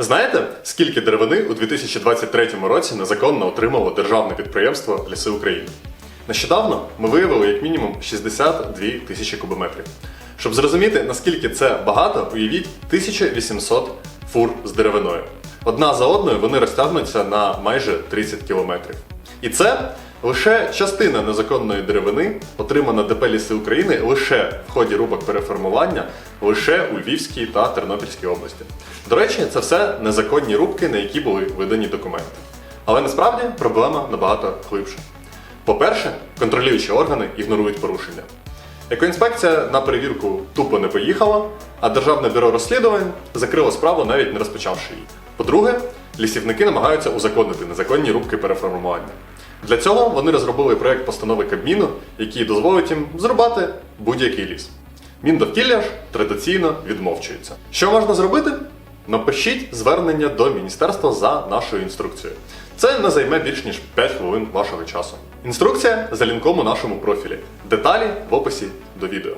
Знаєте, скільки деревини у 2023 році незаконно отримало державне підприємство Ліси України? Нещодавно ми виявили як мінімум 62 тисячі кубометрів. Щоб зрозуміти, наскільки це багато, уявіть 1800 фур з деревиною. Одна за одною вони розтягнуться на майже 30 кілометрів. І це лише частина незаконної деревини, отримана ДП Ліси України лише в ході рубок переформування, лише у Львівській та Тернопільській області. До речі, це все незаконні рубки, на які були видані документи. Але насправді проблема набагато глибша. По-перше, контролюючі органи ігнорують порушення. Екоінспекція на перевірку тупо не поїхала, а Державне бюро розслідувань закрило справу, навіть не розпочавши її. По-друге, лісівники намагаються узаконити незаконні рубки переформування. Для цього вони розробили проєкт постанови Кабміну, який дозволить їм зрубати будь-який ліс. Міндовкілля ж традиційно відмовчується. Що можна зробити? Напишіть звернення до міністерства за нашою інструкцією. Це не займе більш ніж 5 хвилин вашого часу. Інструкція за лінком у нашому профілі. Деталі в описі до відео.